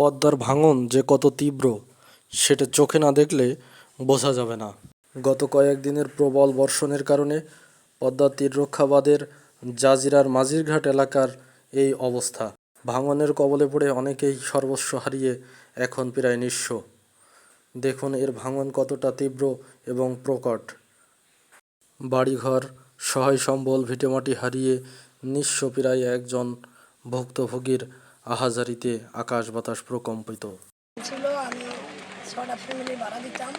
পদ্মার ভাঙন যে কত তীব্র, সেটা চোখে না দেখলে বোঝা যাবে না। গত কয়েকদিনের প্রবল বর্ষণের কারণে পদ্মা তীররক্ষাবাদের জাজিরার মাঝিরঘাট এলাকার এই অবস্থা। ভাঙনের কবলে পড়ে অনেকেই সর্বস্ব হারিয়ে এখন প্রায় নিঃস্ব। দেখুন এর ভাঙন কতটা তীব্র এবং প্রকট। বাড়িঘর সহায় সম্বল ভিটেমাটি হারিয়ে নিঃস্ব প্রায় একজন ভুক্তভোগীর আহাজারিতে আকাশ বাতাস প্রকম্পিত। ছিল, আমি ছটা ফ্যামিলি ভাড়া দিতাম।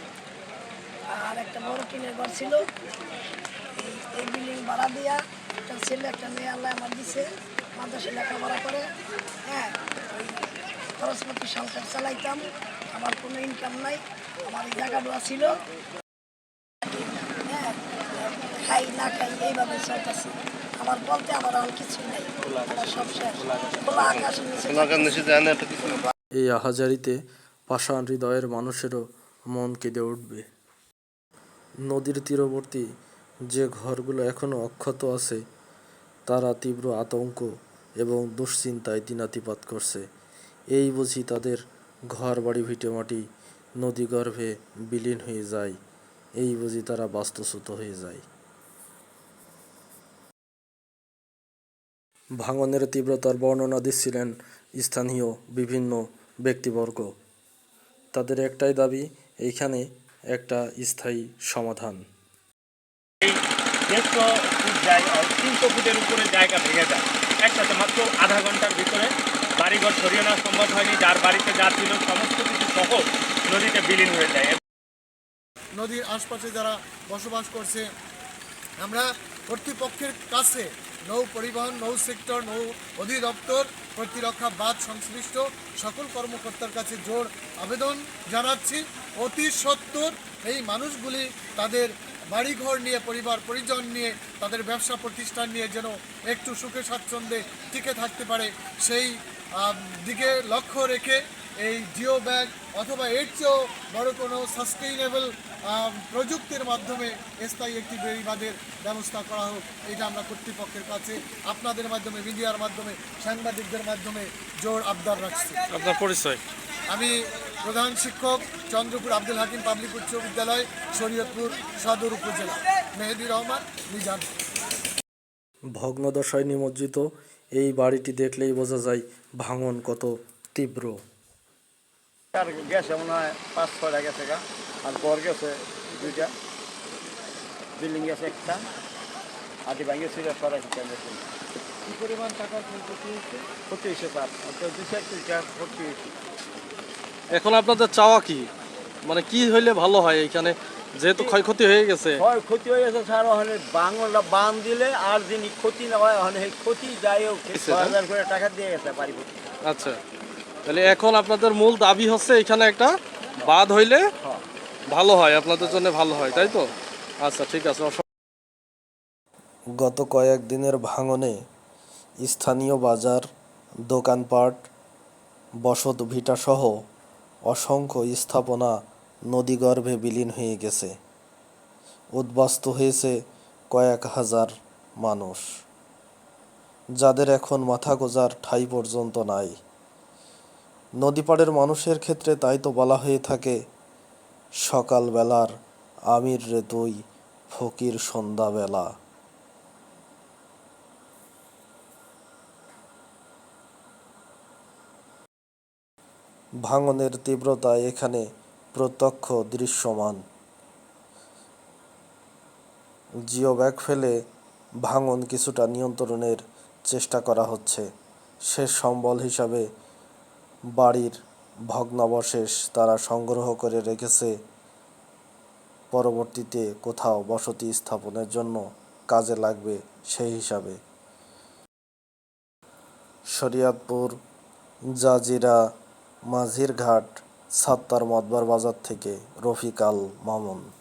আর একটা বড় টিনের ঘর ছিল। এই- বিল্ডিং ভাড়া দিয়া একটা ছেলে, একটা মেয়ে আল্লাহ আমার দিছে। মাদ্রাসা লেখাপড়া করে। হ্যাঁ ওই খরচপাতি সংসার চালাইতাম। আমার কোনো ইনকাম নাই। আমার এই জায়গাটা ছিল। হ্যাঁ খাই না খাই, এইভাবে চলতেছি। আমার বলতে আমার আর নাই। সব শেষ। খোলা আকাশের নিচে এই আহাজারিতে পাষাণ হৃদয়ের মানুষেরও মন কেঁদে উঠবে। নদীর তীরবর্তী যে ঘরগুলো এখনও অক্ষত আছে তারা তীব্র আতঙ্ক এবং দুশ্চিন্তায় দিনাতিপাত করছে। এই বুঝি তাদের ঘর বাড়ি ভিটেমাটি নদীগর্ভে বিলীন হয়ে যায়। এই বুঝি তারা বাস্তুচ্যুত হয়ে যায়। ভাঙনের তীব্রতার বর্ণনা দিচ্ছিলেন স্থানীয় বিভিন্ন ব্যক্তিবর্গ। তাদের একটাই দাবি এইখানে একটা স্থায়ী সমাধান। দেড়শো ফুট জায়গা তিনশো ফুটের উপরে জায়গা ভেঙে যায়। একসাথে মাত্র আধা ঘণ্টার ভিতরে বাড়িঘর সরিয়ে নেওয়া সম্ভব হয়নি। যার বাড়িতে যা ছিল সমস্ত কিছু সহ নদীতে বিলীন হয়ে যায়। নদীর আশপাশে যারা বসবাস করছে আমরা কর্তৃপক্ষের কাছে নৌ পরিবহন, নৌ সেক্টর, নৌ অধিদপ্তর প্রতিরক্ষা বাদ সংশ্লিষ্ট সকল কর্মকর্তার কাছে জোর আবেদন জানাচ্ছি। অতি সত্তর এই মানুষগুলি তাদের বাড়িঘর নিয়ে, পরিবার, পরিজন নিয়ে, তাদের ব্যবসা প্রতিষ্ঠান নিয়ে যেন একটু সুখে স্বাচ্ছন্দ্যে টিকে থাকতে পারে, সেই দিকে লক্ষ্য রেখে এই জিও ব্যাগ অথবা এর চেয়েও বড় কোনো সাস্টেইনেবল প্রযুক্তির মাধ্যমে স্থায়ী একটি বেড়িবাঁধের ব্যবস্থা করা হোক, এটা আমরা কর্তৃপক্ষের কাছে, আপনাদের মাধ্যমে, মিডিয়ার মাধ্যমে, সাংবাদিকদের মাধ্যমে জোর আবদার রাখছি। আপনার পরিচয়? আমি প্রধান শিক্ষক চন্দ্রপুর আব্দুল হাকিম পাবলিক উচ্চ বিদ্যালয় শরীয়তপুর সদর উপজেলা। মেহেদি রহমান মিজান। ভগ্নদশায় নিমজ্জিত এই বাড়িটি দেখলেই বোঝা যায় ভাঙন কত তীব্র। আর গেছে মনে হয় পাঁচ ছয়টা গেছে গা। আর ঘর গেছে দুইটা। বিল্ডিং গেছে একটা। আদি ভাঙে ছিল সরাই গেছে কি পরিমাণ টাকার ক্ষতি হয়েছে? ক্ষতি হয়েছে তার। দুই চার ক্ষতি হয়েছে। এখন আপনাদের চাওয়া কি? মানে কি হইলে ভালো হয় এখানে? যেহেতু ক্ষয়ক্ষতি হয়ে গেছে। ক্ষতি হয়ে গেছে স্যার ওখানে বাংলা বান দিলে আর যিনি ক্ষতি না হয় ওখানে সেই ক্ষতি যাই হোক হাজার করে টাকা দিয়ে গেছে বাড়ি আচ্ছা। তাহলে এখন আপনাদের মূল দাবি হচ্ছে এখানে একটা বাদ হইলে ভালো হয় আপনাদের জন্য ভালো হয় তাই তো? আচ্ছা ঠিক আছে গত কয়েকদিনের ভাঙনে স্থানীয় বাজার দোকানপাট বসত ভিটাসহ অসংখ্য স্থাপনা নদীগর্ভে বিলীন হয়ে গেছে। উদ্বাস্তু হয়েছে কয়েক হাজার মানুষ। যাদের এখন মাথা গোজার ঠাঁই পর্যন্ত নাই। নদীপাড়ের মানুষের ক্ষেত্রে তাই তো বলা হয়ে থাকে, সকালবেলার আমির রে তুই ফকির সন্ধ্যাবেলা। ভাঙনের তীব্রতা এখানে প্রত্যক্ষ দৃশ্যমান। জিও ব্যাগ ফেলে ভাঙন কিছুটা নিয়ন্ত্রণের চেষ্টা করা হচ্ছে। শেষ সম্বল হিসাবে বাড়ির ভগ্নাবশেষ তারা সংগ্রহ করে রেখেছে। পরবর্তীতে কোথাও বসতি স্থাপনের জন্য কাজে লাগবে সেই হিসাবে। শরিয়াতপুর, জাজিরা মাঝিরঘাট সাত্তার মদবার বাজার থেকে রফিক আল মামুন।